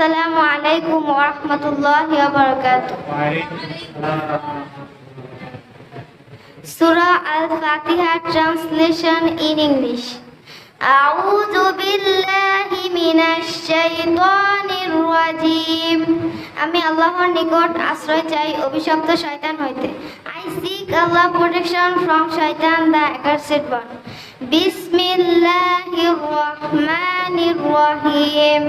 আসসালামু আলাইকুম ওয়া রাহমাতুল্লাহি ওয়া বারাকাতুহু। সূরা আল ফাতিহা ট্রান্সলেশন ইন ইংলিশ। আউযু বিল্লাহি মিনাশ শাইতানির রাজীম। আমি আল্লাহর নিকট আশ্রয় চাই অভিশপ্ত শয়তান হইতে। I seek Allah protection from শয়তান দা অ্যাকার্সেড বন বিসমিল্লাহির রহমানির রহিম।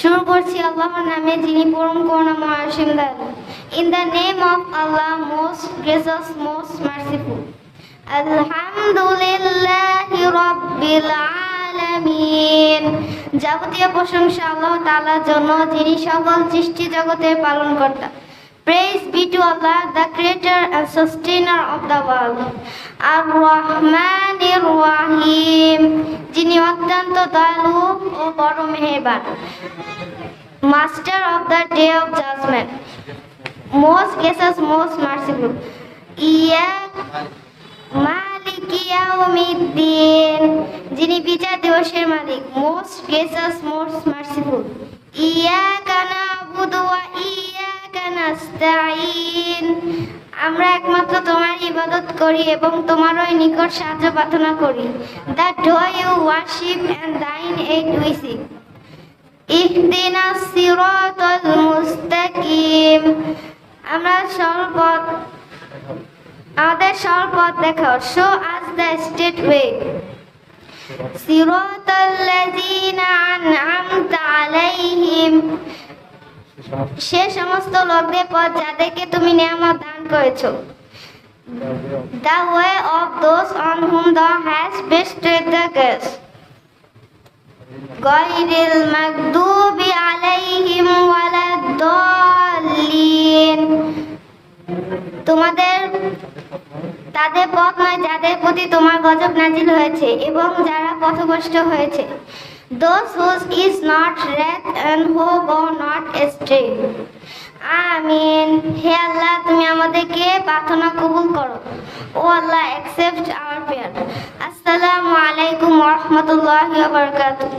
শুরু করছি আল্লাহর নামে, যিনি পরম করুণাময় অসীম দয়ালু in the name of Allah most gracious most merciful আলহামদুলিল্লাহি রাব্বিল আলামিন যাবতীয় প্রশংসা আল্লাহ তাআলার জন্য, যিনি সকল সৃষ্টি জগতের পালনকর্তা। Praise be to Allah the creator and sustainer of the world আর রহমানির অত্যন্ত দয়ালু ও বড় মেহেরবান। Master of the day of judgement most gracious most merciful ইয়া মালিক ইয়াউমিদ্দিন যিনি বিচার দিবসের মালিক। মোস্ট গেসেস মোস্ট মার্সিফুল ইয়াকা নাস্তাঈন আমরা একমাত্র তোমার ইবাদত করি এবং তোমারই নিকট সাহায্য প্রার্থনা করি। That do you worship and thine aid we seek ইহদিনা সিরাতাল মুস্তাকিম। আমরা সরল আমাদের সরল দেখাও। Show us the straight way সিরাতাল্লাযীনা আন'আমতা আলাইহিম। সে সমস্ত লোকদের পথ যাদেরকে তুমি নিয়ামত দান করেছ। The way of those on whom the has bestowed the grace গায়রিল মাগদুবি আলাইহিম ওয়ালাদ-দাল্লিন তোমাদের, তাদের পথ নয়, যাদের প্রতি তোমার গজব নাজিল হয়েছে এবং যারা পথভ্রষ্ট হয়েছে। Those whose is not wrath and who go not stray আমিন হে আল্লাহ, তুমি আমাদেরকে প্রার্থনা কবুল করো। O Allah accept our prayer আসসালামু আলাইকুম ওয়া বারাকাতুহু।